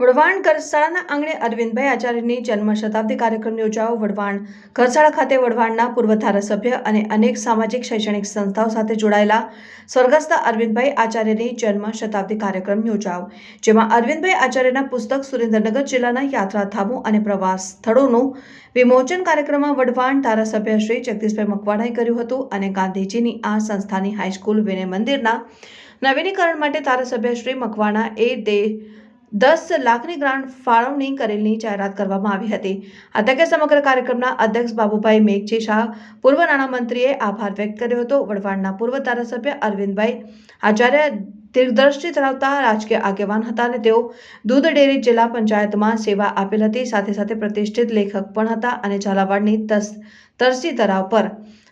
વઢવાણ ઘરશાળાના આંગણે અરવિંદભાઈ આચાર્યની જન્મ શતાબ્દી કાર્યક્રમ યોજાયો. વડવાણ ઘરશાળા ખાતે વડવાણના પૂર્વ ધારાસભ્ય અને અનેક સામાજિક શૈક્ષણિક સંસ્થાઓ સાથે જોડાયેલા સ્વર્ગસ્થ અરવિંદભાઈ આચાર્યની જન્મ શતાબ્દી કાર્યક્રમ યોજાયો, જેમાં અરવિંદભાઈ આચાર્યના પુસ્તક સુરેન્દ્રનગર જિલ્લાના યાત્રાધામો અને પ્રવાસ સ્થળોનું વિમોચન કાર્યક્રમમાં વડવાણ ધારાસભ્ય શ્રી જગદીશભાઈ મકવાણાએ કર્યું હતું અને ગાંધીજીની આ સંસ્થાની હાઈસ્કૂલ વિનય મંદિરના નવીનીકરણ માટે ધારાસભ્ય શ્રી મકવાણા એ દે દસ લાખની ગ્રાન્ટ ફાળવણી કરેલની જાહેરાત કરવામાં આવી હતી. આ તકે સમગ્ર કાર્યક્રમના અધ્યક્ષ બાબુભાઈ મેઘજી શાહ, પૂર્વ નાણામંત્રીએ આભાર વ્યક્ત કર્યો હતો. વડવાણના પૂર્વ ધારાસભ્ય અરવિંદભાઈ આચાર્ય દીર્ઘદ્રષ્ટિ ધરાવતા રાજકીય આગેવાન હતા અને તેઓ દૂધ ડેરી જિલ્લા પંચાયતમાં સેવા આપેલ હતી. સાથે સાથે પ્રતિષ્ઠિત લેખક પણ હતા અને ઝાલાવાડની તસ તરસી તરાવ પર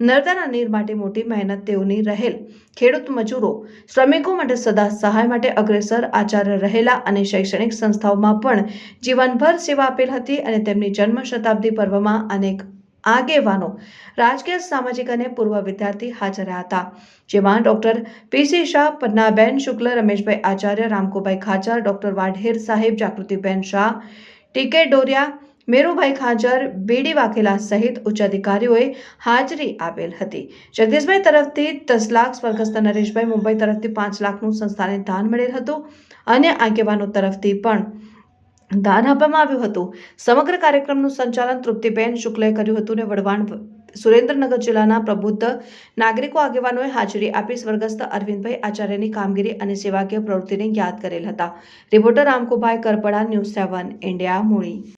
નર્મદાના નીર માટે મોટી મહેનત તેઓની રહેલ ખેડૂત મજૂરો શ્રમિકો માટે સદા સહાય માટે અગ્રેસર આચાર્ય રહેલા અને શૈક્ષણિક સંસ્થાઓમાં પણ જીવનભર સેવા આપેલ હતી અને તેમની જન્મ શતાબ્દી પર્વમાં અનેક આગેવાનો રાજકીય, સામાજિક અને પૂર્વ વિદ્યાર્થી હાજર હતા. જેમાં doctor PC Shah, Pannaben Shukla, Rameshbhai Acharya, Ramkubhai Khachar, doctor Vadher સાહેબ, જાગૃતિબેન શાહ ટીકે ડોરિયા મેરુભાઈ ખાચર બીડી વાઘેલા સહિત ઉચ્ચ અધિકારીઓએ હાજરી આપેલ હતી. જગદીશભાઈ તરફથી દસ લાખ સ્વર્ગસ્થ નરેશભાઈ મુંબઈ તરફથી પાંચ લાખનું સંસ્થાને દાન મળેલ હતું. અને આગેવાનો તરફથી પણ દાન આપવામાં આવ્યું હતું. સમગ્ર કાર્યક્રમનું સંચાલન તૃપ્તિબેન શુક્લે કર્યું હતું ને વડવાણ સુરેન્દ્રનગર જિલ્લાના પ્રબુદ્ધ નાગરિકો આગેવાનોએ હાજરી આપી સ્વર્ગસ્થ અરવિંદભાઈ આચાર્યની કામગીરી અને સેવાકીય પ્રવૃત્તિને યાદ કરેલ હતા. Reporter Ramkubhai Karpada, news seven, India Muli